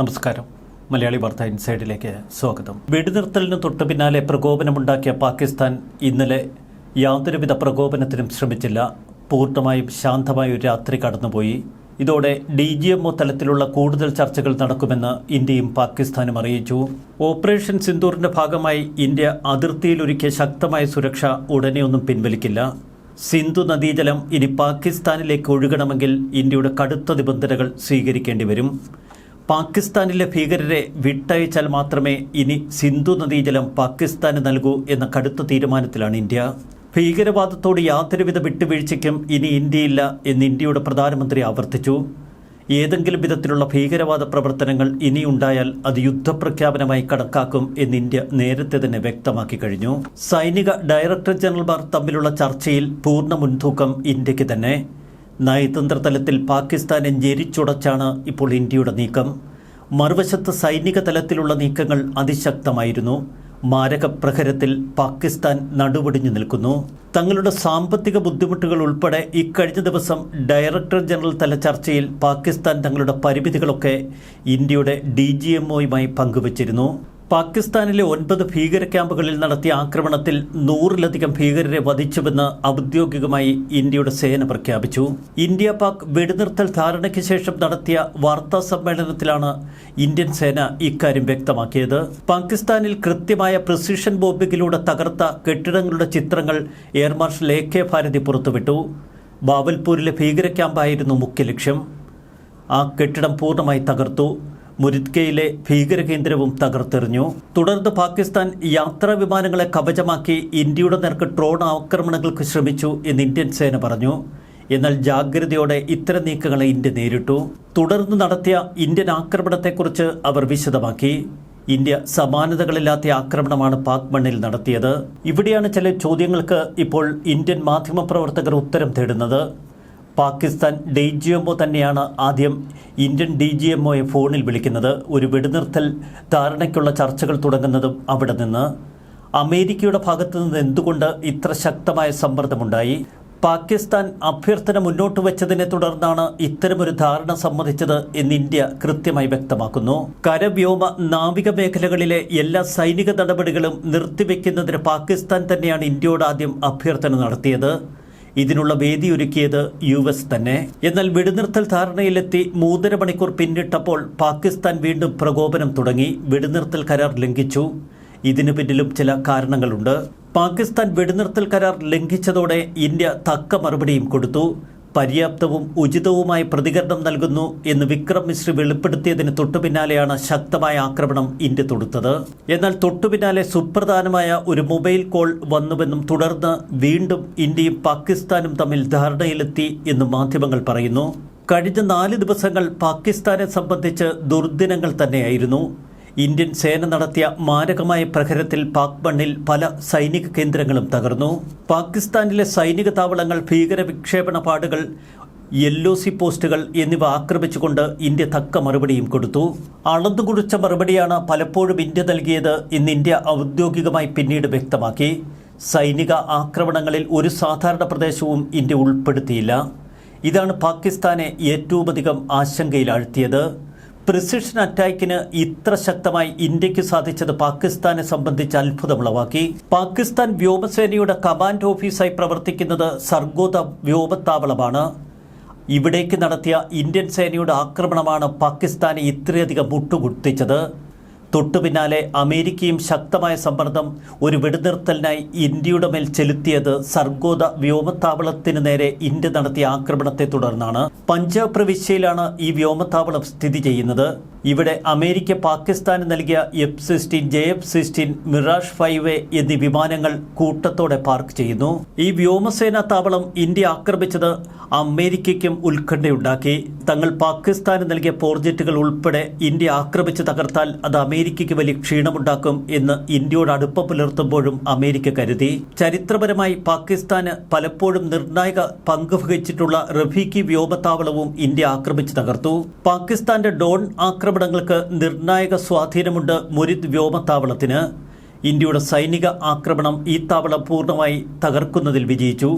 നമസ്കാരം. മലയാളി വാർത്ത ഇൻസൈഡിലേക്ക് സ്വാഗതം. വെടിനിർത്തലിന് തൊട്ടു പിന്നാലെ പ്രകോപനമുണ്ടാക്കിയ പാകിസ്ഥാൻ ഇന്നലെ യാതൊരുവിധ പ്രകോപനത്തിനും ശ്രമിച്ചില്ല. പൂർണമായും ശാന്തമായ ഒരു രാത്രി കടന്നുപോയി. ഇതോടെ ഡി ജി എം ഒ തലത്തിലുള്ള കൂടുതൽ ചർച്ചകൾ നടക്കുമെന്ന് ഇന്ത്യയും പാകിസ്ഥാനും അറിയിച്ചു. ഓപ്പറേഷൻ സിന്ദൂറിന്റെ ഭാഗമായി ഇന്ത്യ അതിർത്തിയിലൊരുക്കിയ ശക്തമായ സുരക്ഷ ഉടനെയൊന്നും പിൻവലിക്കില്ല. സിന്ധു നദീജലം ഇനി പാകിസ്ഥാനിലേക്ക് ഒഴുകണമെങ്കിൽ ഇന്ത്യയുടെ കടുത്ത നിബന്ധനകൾ സ്വീകരിക്കേണ്ടി വരും. പാകിസ്ഥാനിലെ ഭീകരരെ വിട്ടയച്ചാൽ മാത്രമേ ഇനി സിന്ധു നദീജലം പാകിസ്ഥാന് നൽകൂ എന്ന കടുത്ത തീരുമാനത്തിലാണ് ഇന്ത്യ. ഭീകരവാദത്തോട് യാതൊരുവിധ വിട്ടുവീഴ്ചയ്ക്കും ഇനി ഇന്ത്യയില്ല എന്ന് ഇന്ത്യയുടെ പ്രധാനമന്ത്രി ആവർത്തിച്ചു. ഏതെങ്കിലും വിധത്തിലുള്ള ഭീകരവാദ പ്രവർത്തനങ്ങൾ ഇനിയുണ്ടായാൽ അത് യുദ്ധപ്രഖ്യാപനമായി കണക്കാക്കും എന്ന് ഇന്ത്യ നേരത്തെ തന്നെ വ്യക്തമാക്കി കഴിഞ്ഞു. സൈനിക ഡയറക്ടർ ജനറൽമാർ തമ്മിലുള്ള ചർച്ചയിൽ പൂർണ മുൻതൂക്കം ഇന്ത്യയ്ക്ക് തന്നെ. നയതന്ത്ര തലത്തിൽ പാകിസ്ഥാനെ ഞെരിച്ചുടച്ചാണ് ഇപ്പോൾ ഇന്ത്യയുടെ നീക്കം. മറുവശത്ത് സൈനിക തലത്തിലുള്ള നീക്കങ്ങൾ അതിശക്തമായിരുന്നു. മാരക പ്രഹരത്തിൽ പാകിസ്ഥാൻ നടുപടിഞ്ഞു നിൽക്കുന്നു. തങ്ങളുടെ സാമ്പത്തിക ബുദ്ധിമുട്ടുകൾ ഉൾപ്പെടെ ഇക്കഴിഞ്ഞ ദിവസം ഡയറക്ടർ ജനറൽ തല ചർച്ചയിൽ പാകിസ്ഥാൻ തങ്ങളുടെ പരിമിതികളൊക്കെ ഇന്ത്യയുടെ ഡി ജി എംഒയുമായി പങ്കുവച്ചിരുന്നു. പാകിസ്ഥാനിലെ ഒൻപത് ഭീകര ക്യാമ്പുകളിൽ നടത്തിയ ആക്രമണത്തിൽ നൂറിലധികം ഭീകരരെ വധിച്ചുവെന്ന് ഔദ്യോഗികമായി ഇന്ത്യയുടെ സേന പ്രഖ്യാപിച്ചു. ഇന്ത്യ പാക് വെടിനിർത്തൽ ധാരണയ്ക്ക് ശേഷം നടത്തിയ വാർത്താ സമ്മേളനത്തിലാണ് ഇന്ത്യൻ സേന ഇക്കാര്യം വ്യക്തമാക്കിയത്. പാകിസ്ഥാനിൽ കൃത്യമായ പ്രിസിഷൻ ബോംബിങ്ങിലൂടെ തകർത്ത കെട്ടിടങ്ങളുടെ ചിത്രങ്ങൾ air marshal A K Bharati പുറത്തുവിട്ടു. ബാവൽപൂരിലെ ഭീകര ക്യാമ്പായിരുന്നു മുഖ്യ ലക്ഷ്യം ആ കെട്ടിടം പൂർണമായി തകർത്തു. മുരിദ്കയിലെ ഭീകരകേന്ദ്രവും തകർത്തെറിഞ്ഞു. തുടർന്ന് പാകിസ്ഥാൻ യാത്രാ വിമാനങ്ങളെ കവചമാക്കി ഇന്ത്യയുടെ നേർക്ക് ഡ്രോൺ ആക്രമണങ്ങൾക്ക് ശ്രമിച്ചു എന്ന് ഇന്ത്യൻ സേന പറഞ്ഞു. എന്നാൽ ജാഗ്രതയോടെ ഇത്തരം നീക്കങ്ങളെ ഇന്ത്യ നേരിട്ടു. തുടർന്ന് നടത്തിയ ഇന്ത്യൻ ആക്രമണത്തെക്കുറിച്ച് അവർ വിശദമാക്കി. ഇന്ത്യ സമാനതകളില്ലാത്ത ആക്രമണമാണ് പാക് മണ്ണിൽ നടത്തിയത്. ഇവിടെയാണ് ചില ചോദ്യങ്ങൾക്ക് ഇപ്പോൾ ഇന്ത്യൻ മാധ്യമപ്രവർത്തകർ ഉത്തരം തേടുന്നത്. പാകിസ്ഥാൻ ഡി ജി എംഒ തന്നെയാണ് ആദ്യം ഇന്ത്യൻ ഡി ജി എംഒയെ ഫോണിൽ വിളിക്കുന്നത്. ഒരു വെടിനിർത്തൽ ധാരണയ്ക്കുള്ള ചർച്ചകൾ തുടങ്ങുന്നതും അവിടെ നിന്ന്. അമേരിക്കയുടെ ഭാഗത്തു നിന്ന് എന്തുകൊണ്ട് ഇത്ര ശക്തമായ സമ്മർദ്ദമുണ്ടായി? പാകിസ്ഥാൻ അഭ്യർത്ഥന മുന്നോട്ട് വെച്ചതിനെ തുടർന്നാണ് ഇത്തരമൊരു ധാരണ സമ്മതിച്ചത് എന്ന് ഇന്ത്യ കൃത്യമായി വ്യക്തമാക്കുന്നു. കരവ്യോമ നാവിക മേഖലകളിലെ എല്ലാ സൈനിക നടപടികളും നിർത്തിവെക്കുന്നതിന് പാകിസ്ഥാൻ തന്നെയാണ് ഇന്ത്യയോട് ആദ്യം അഭ്യർത്ഥന നടത്തിയത്. ഇതിനുള്ള വേദി ഒരുക്കിയത് യു എസ് തന്നെ. എന്നാൽ വെടിനിർത്തൽ ധാരണയിലെത്തി മൂന്നര മണിക്കൂർ പിന്നിട്ടപ്പോൾ പാകിസ്ഥാൻ വീണ്ടും പ്രകോപനം തുടങ്ങി. വെടിനിർത്തൽ കരാർ ലംഘിച്ചു. ഇതിനു പിന്നിലും ചില കാരണങ്ങളുണ്ട്. പാകിസ്ഥാൻ വെടിനിർത്തൽ കരാർ ലംഘിച്ചതോടെ ഇന്ത്യ തക്ക മറുപടിയും കൊടുത്തു. പര്യാപ്തവും ഉചിതവുമായ പ്രതികരണം നൽകുന്നു എന്ന് വിക്രം മിശ്രി വെളിപ്പെടുത്തിയതിന് തൊട്ടുപിന്നാലെയാണ് ശക്തമായ ആക്രമണം ഇന്ത്യ തൊടുത്തത്. എന്നാൽ തൊട്ടുപിന്നാലെ സുപ്രധാനമായ ഒരു മൊബൈൽ കോൾ വന്നുവെന്നും തുടർന്ന് വീണ്ടും ഇന്ത്യയും പാകിസ്ഥാനും തമ്മിൽ ധാരണയിലെത്തി എന്നും മാധ്യമങ്ങൾ പറയുന്നു. കഴിഞ്ഞ നാല് ദിവസങ്ങൾ പാകിസ്ഥാനെ സംബന്ധിച്ച് ദുർദിനങ്ങൾ തന്നെയായിരുന്നു. ഇന്ത്യൻ സേന നടത്തിയ മാരകമായ പ്രഹരത്തിൽ പാക് മണ്ണിൽ പല സൈനിക കേന്ദ്രങ്ങളും തകർന്നു. പാകിസ്ഥാനിലെ സൈനിക താവളങ്ങൾ ഭീകര വിക്ഷേപണ പാടുകൾ യെല്ലോ സി പോസ്റ്റുകൾ എന്നിവ ആക്രമിച്ചുകൊണ്ട് ഇന്ത്യ തക്ക മറുപടിയും കൊടുത്തു. അളന്നുകുറിച്ച മറുപടിയാണ് പലപ്പോഴും ഇന്ത്യ നൽകിയത് എന്ന് ഇന്ത്യ ഔദ്യോഗികമായി പിന്നീട് വ്യക്തമാക്കി. സൈനിക ആക്രമണങ്ങളിൽ ഒരു സാധാരണ പ്രദേശവും ഇന്ത്യ ഉൾപ്പെടുത്തിയില്ല. ഇതാണ് പാകിസ്ഥാനെ ഏറ്റവുമധികം ആശങ്കയിലാഴ്ത്തിയത്. പ്രിസിഷൻ അറ്റാക്കിന് ഇത്ര ശക്തമായി ഇന്ത്യയ്ക്ക് സാധിച്ചത് പാകിസ്ഥാനെ സംബന്ധിച്ച് അത്ഭുതമുളവാക്കി. പാകിസ്ഥാൻ വ്യോമസേനയുടെ കമാൻഡ് ഓഫീസായി പ്രവർത്തിക്കുന്നത് സർഗോദ വ്യോമത്താവളമാണ്. ഇവിടേക്ക് നടത്തിയ ഇന്ത്യൻ സേനയുടെ ആക്രമണമാണ് പാകിസ്ഥാനെ ഇത്രയധികം മുട്ടുകുത്തിച്ചത്. തൊട്ടുപിന്നാലെ അമേരിക്കയും ശക്തമായ സമ്മർദ്ദം ഒരു വെടിനിർത്തലിനായി ഇന്ത്യയുടെ മേൽ ചെലുത്തിയത് സർഗോദ വ്യോമത്താവളത്തിന് നേരെ ഇന്ത്യ നടത്തിയ ആക്രമണത്തെ തുടർന്നാണ്. പഞ്ചാബ് പ്രവിശ്യയിലാണ് ഈ വ്യോമത്താവളം സ്ഥിതി ചെയ്യുന്നത്. ഇവിടെ അമേരിക്ക പാകിസ്ഥാന് നൽകിയ F sixteen J F sixteen Mirage five എന്നീ വിമാനങ്ങൾ കൂട്ടത്തോടെ പാർക്ക് ചെയ്യുന്നു. ഈ വ്യോമസേനാ താവളം ഇന്ത്യ ആക്രമിച്ചത് അമേരിക്കയ്ക്കും ഉത്കണ്ഠയുണ്ടാക്കി. തങ്ങൾ പാകിസ്ഥാന് നൽകിയ പോർജറ്റുകൾ ഉൾപ്പെടെ ഇന്ത്യ ആക്രമിച്ച് തകർത്താൽ അത് അമേരിക്കയ്ക്ക് വലിയ ക്ഷീണമുണ്ടാക്കും എന്ന് ഇന്ത്യയോട് അടുപ്പം പുലർത്തുമ്പോഴും അമേരിക്ക കരുതി. ചരിത്രപരമായി പാകിസ്ഥാന് പലപ്പോഴും നിർണായക പങ്ക് വഹിച്ചിട്ടുള്ള റഫീഖി വ്യോമത്താവളവും ഇന്ത്യ ആക്രമിച്ച് തകർത്തു. പാകിസ്ഥാന്റെ ഡോൺ ആക്രമണങ്ങൾക്ക് നിർണായക സ്വാധീനമുണ്ട് മുരിദ് വ്യോമത്താവളത്തിന്. ഇന്ത്യയുടെ സൈനിക ആക്രമണം ഈ താവളം പൂർണമായി തകർക്കുന്നതിൽ വിജയിച്ചു.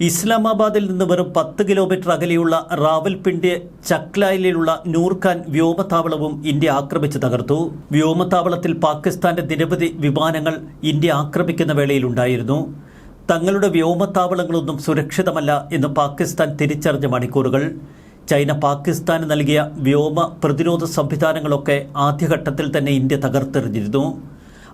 ഇസ്ലാമാബാദിൽ നിന്ന് വെറും പത്ത് കിലോമീറ്റർ അകലെയുള്ള റാവൽപിണ്ടി ചക്ലായിലുള്ള നൂർഖാൻ വ്യോമത്താവളവും ഇന്ത്യ ആക്രമിച്ച് തകർത്തു. വ്യോമത്താവളത്തിൽ പാകിസ്ഥാന്റെ നിരവധി വിമാനങ്ങൾ ഇന്ത്യ ആക്രമിക്കുന്ന വേളയിലുണ്ടായിരുന്നു. തങ്ങളുടെ വ്യോമത്താവളങ്ങളൊന്നും സുരക്ഷിതമല്ല എന്ന് പാകിസ്ഥാൻ തിരിച്ചറിഞ്ഞ മണിക്കൂറുകൾ. ചൈന പാകിസ്ഥാന് നൽകിയ വ്യോമ പ്രതിരോധ സംവിധാനങ്ങളൊക്കെ ആദ്യഘട്ടത്തിൽ തന്നെ ഇന്ത്യ തകർത്തെറിഞ്ഞിരുന്നു.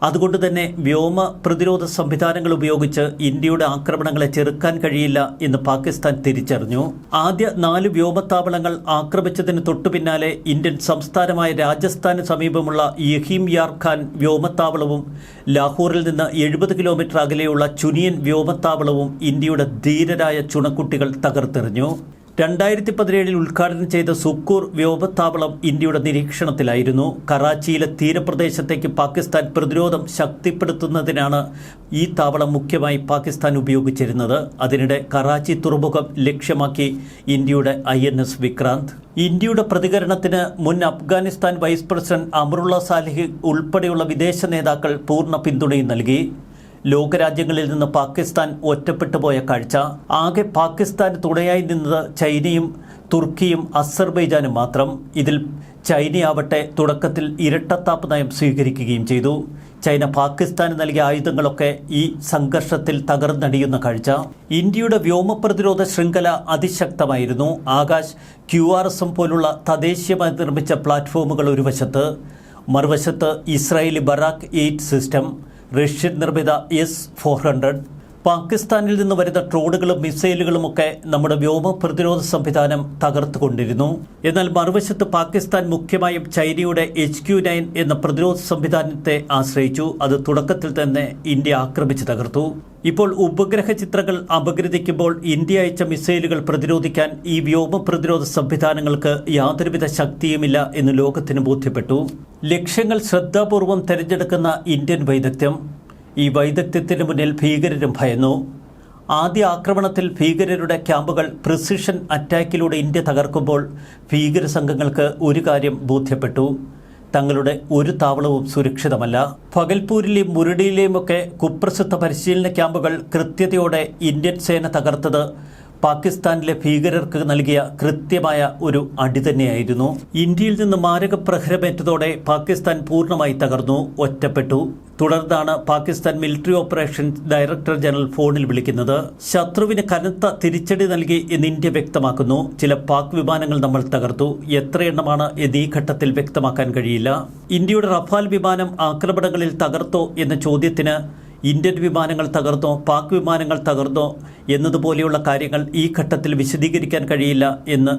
അതുകൊണ്ട് തന്നെ വ്യോമ പ്രതിരോധ സംവിധാനങ്ങൾ ഉപയോഗിച്ച് ഇന്ത്യയുടെ ആക്രമണങ്ങളെ ചെറുക്കാൻ കഴിയില്ല എന്ന് പാകിസ്ഥാൻ തിരിച്ചറിഞ്ഞു. ആദ്യ നാല് വ്യോമത്താവളങ്ങൾ ആക്രമിച്ചതിന് തൊട്ടു പിന്നാലെ ഇന്ത്യൻ സംസ്ഥാനമായ രാജസ്ഥാന് സമീപമുള്ള യഹീം യാർ ഖാൻ വ്യോമത്താവളവും ലാഹോറിൽ നിന്ന് എഴുപത് കിലോമീറ്റർ അകലെയുള്ള ചുനിയൻ വ്യോമത്താവളവും ഇന്ത്യയുടെ ധീരരായ ചുണക്കുട്ടികൾ തകർത്തെറിഞ്ഞു. രണ്ടായിരത്തി പതിനേഴിൽ ഉദ്ഘാടനം ചെയ്ത സുക്കൂർ വ്യോമത്താവളം ഇന്ത്യയുടെ നിരീക്ഷണത്തിലായിരുന്നു. കറാച്ചിയിലെ തീരപ്രദേശത്തേക്ക് പാകിസ്ഥാൻ പ്രതിരോധം ശക്തിപ്പെടുത്തുന്നതിനാണ് ഈ താവളം മുഖ്യമായി പാകിസ്ഥാൻ ഉപയോഗിച്ചിരുന്നത്. അതിനിടെ കറാച്ചി തുറമുഖം ലക്ഷ്യമാക്കി ഇന്ത്യയുടെ ഐ വിക്രാന്ത്. ഇന്ത്യയുടെ പ്രതികരണത്തിന് മുൻ അഫ്ഗാനിസ്ഥാൻ വൈസ് പ്രസിഡന്റ് അമറുള്ള സാലിഹ് ഉൾപ്പെടെയുള്ള വിദേശ നേതാക്കൾ പൂർണ പിന്തുണയും നൽകി. ലോകരാജ്യങ്ങളിൽ നിന്ന് പാകിസ്ഥാൻ ഒറ്റപ്പെട്ടു പോയ കാഴ്ച. ആകെ പാകിസ്ഥാന് തുണയായി നിന്നത് ചൈനയും തുർക്കിയും അസർബൈജാനും മാത്രം. ഇതിൽ ചൈനയാവട്ടെ തുടക്കത്തിൽ ഇരട്ടത്താപ്പ് നയം സ്വീകരിക്കുകയും ചെയ്തു. ചൈന പാകിസ്ഥാന് നൽകിയ ആയുധങ്ങളൊക്കെ ഈ സംഘർഷത്തിൽ തകർന്നടിയുന്ന കാഴ്ച. ഇന്ത്യയുടെ വ്യോമ പ്രതിരോധ ശൃംഖല അതിശക്തമായിരുന്നു. ആകാശ് ക്യു ആർ എസ് പോലുള്ള തദ്ദേശീയമായി നിർമ്മിച്ച പ്ലാറ്റ്ഫോമുകൾ ഒരു വശത്ത് മറുവശത്ത് Israeli Barak eight system Russian നിർമ്മിത എസ് ഫോർ ഹൺഡ്രഡ് പാകിസ്ഥാനിൽ നിന്ന് വരുന്ന ട്രോളുകളും മിസൈലുകളും ഒക്കെ നമ്മുടെ വ്യോമ പ്രതിരോധ സംവിധാനം തകർത്തുകൊണ്ടിരുന്നു. എന്നാൽ മറുവശത്ത് പാകിസ്ഥാൻ മുഖ്യമായും ചൈനയുടെ എച്ച് ക്യു നയൻ എന്ന പ്രതിരോധ സംവിധാനത്തെ ആശ്രയിച്ചു. അത് തുടക്കത്തിൽ തന്നെ ഇന്ത്യ ആക്രമിച്ച് തകർത്തു. ഇപ്പോൾ ഉപഗ്രഹ ചിത്രങ്ങൾ അപഗ്രഥിക്കുമ്പോൾ ഇന്ത്യ അയച്ച മിസൈലുകൾ പ്രതിരോധിക്കാൻ ഈ വ്യോമ പ്രതിരോധ സംവിധാനങ്ങൾക്ക് യാതൊരുവിധ ശക്തിയുമില്ല എന്ന് ലോകത്തിന് ബോധ്യപ്പെട്ടു. ലക്ഷ്യങ്ങൾ ശ്രദ്ധാപൂർവം തെരഞ്ഞെടുക്കുന്ന ഇന്ത്യൻ വൈദഗ്ധ്യം ഈ വൈദഗ്ധ്യത്തിന് മുന്നിൽ ഭീകരരും ഭയന്നു. ആദ്യ ആക്രമണത്തിൽ ഭീകരരുടെ ക്യാമ്പുകൾ പ്രിസിഷൻ അറ്റാക്കിലൂടെ ഇന്ത്യ തകർക്കുമ്പോൾ ഭീകര സംഘങ്ങൾക്ക് ഒരു കാര്യം ബോധ്യപ്പെട്ടു. തങ്ങളുടെ ഒരു താവളവും സുരക്ഷിതമല്ല. ഭഗൽപൂരിലെയും മുരടിയിലെയും ഒക്കെ കുപ്രസിദ്ധ പരിശീലന ക്യാമ്പുകൾ കൃത്യതയോടെ ഇന്ത്യൻ സേന തകർത്തത് പാകിസ്ഥാനിലെ ഭീകരർക്ക് നൽകിയ കൃത്യമായ ഒരു അടി തന്നെയായിരുന്നു. ഇന്ത്യയിൽ നിന്ന് മാരക പ്രഹരമേറ്റതോടെ പാകിസ്ഥാൻ പൂർണമായി തകർന്നു ഒറ്റപ്പെട്ടു. തുടർന്നാണ് Pakistan military operation director general ഫോണിൽ വിളിക്കുന്നത്. ശത്രുവിന് കനത്ത തിരിച്ചടി നൽകി എന്ന് ഇന്ത്യ വ്യക്തമാക്കുന്നു. ചില പാക് വിമാനങ്ങൾ നമ്മൾ തകർത്തു. എത്ര എണ്ണമാണ് എന്ന് ഈ ഘട്ടത്തിൽ വ്യക്തമാക്കാൻ കഴിയില്ല. ഇന്ത്യയുടെ റഫാൽ വിമാനം ആക്രമണങ്ങളിൽ തകർത്തോ എന്ന ചോദ്യത്തിന് ഇന്ത്യൻ വിമാനങ്ങൾ തകർന്നോ പാക് വിമാനങ്ങൾ തകർന്നോ എന്നതുപോലെയുള്ള കാര്യങ്ങൾ ഈ ഘട്ടത്തിൽ വിശദീകരിക്കാൻ കഴിയില്ല എന്ന്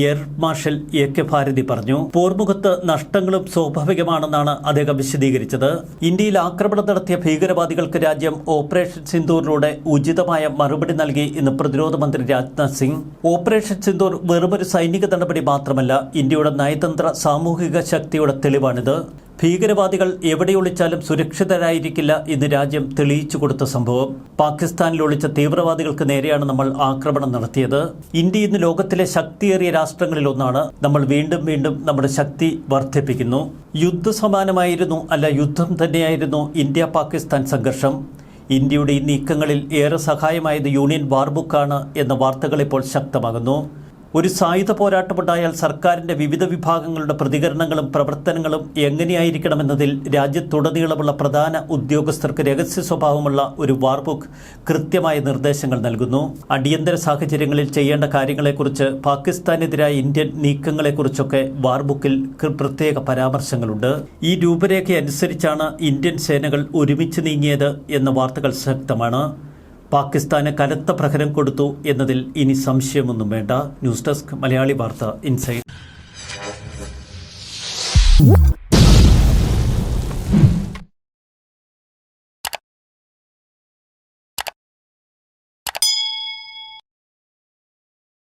air marshal A K Bharati പറഞ്ഞു പോർമുഖത്ത് നഷ്ടങ്ങളും സ്വാഭാവികമാണെന്നാണ് അദ്ദേഹം വിശദീകരിച്ചത്. ഇന്ത്യയിൽ ആക്രമണം നടത്തിയ ഭീകരവാദികൾക്ക് രാജ്യം ഓപ്പറേഷൻ സിന്ദൂറിലൂടെ ഉചിതമായ മറുപടി നൽകി എന്ന് പ്രതിരോധ മന്ത്രി രാജ്നാഥ് സിംഗ്. ഓപ്പറേഷൻ സിന്ദൂർ വെറുമൊരു സൈനിക നടപടി മാത്രമല്ല ഇന്ത്യയുടെ നയതന്ത്ര സാമൂഹിക ശക്തിയുടെ തെളിവാണിത്. ഭീകരവാദികൾ എവിടെ ഒളിച്ചാലും സുരക്ഷിതരായിരിക്കില്ല എന്ന് രാജ്യം തെളിയിച്ചു കൊടുത്ത സംഭവം. പാകിസ്ഥാനിൽ ഒളിച്ച തീവ്രവാദികൾക്ക് നേരെയാണ് നമ്മൾ ആക്രമണം നടത്തിയത്. ഇന്ത്യ ഇന്ന് ലോകത്തിലെ ശക്തിയേറിയ രാഷ്ട്രങ്ങളിലൊന്നാണ് നമ്മൾ വീണ്ടും വീണ്ടും നമ്മുടെ ശക്തി വർദ്ധിപ്പിക്കുന്നു. യുദ്ധസമാനമായിരുന്നു അല്ല യുദ്ധം തന്നെയായിരുന്നു ഇന്ത്യ പാകിസ്ഥാൻ സംഘർഷം. ഇന്ത്യയുടെ ഈ നീക്കങ്ങളിൽ ഏറെ സഹായമായത് യൂണിയൻ വാർബുക്കാണ് എന്ന വാർത്തകൾ ഇപ്പോൾ ശക്തമാകുന്നു. ഒരു സായുധ പോരാട്ടമുണ്ടായാൽ സർക്കാരിന്റെ വിവിധ വിഭാഗങ്ങളുടെ പ്രതികരണങ്ങളും പ്രവർത്തനങ്ങളും എങ്ങനെയായിരിക്കണമെന്നതിൽ രാജ്യത്തുടനീളമുള്ള പ്രധാന ഉദ്യോഗസ്ഥർക്ക് രഹസ്യ സ്വഭാവമുള്ള ഒരു വാർബുക്ക് കൃത്യമായ നിർദ്ദേശങ്ങൾ നൽകുന്നു. അടിയന്തര സാഹചര്യങ്ങളിൽ ചെയ്യേണ്ട കാര്യങ്ങളെക്കുറിച്ച് പാകിസ്ഥാനെതിരായ ഇന്ത്യൻ നീക്കങ്ങളെക്കുറിച്ചൊക്കെ വാർബുക്കിൽ പ്രത്യേക പരാമർശങ്ങളുണ്ട്. ഈ രൂപരേഖയനുസരിച്ചാണ് ഇന്ത്യൻ സേനകൾ ഒരുമിച്ച് നീങ്ങിയത് എന്ന വാർത്തകൾ ശക്തമാണ്. പാകിസ്ഥാന് കനത്ത പ്രഹരം കൊടുത്തു എന്നതിൽ ഇനി സംശയമൊന്നും വേണ്ട. ന്യൂസ് ഡെസ്ക് മലയാളി വാർത്ത ഇൻസൈഡ്.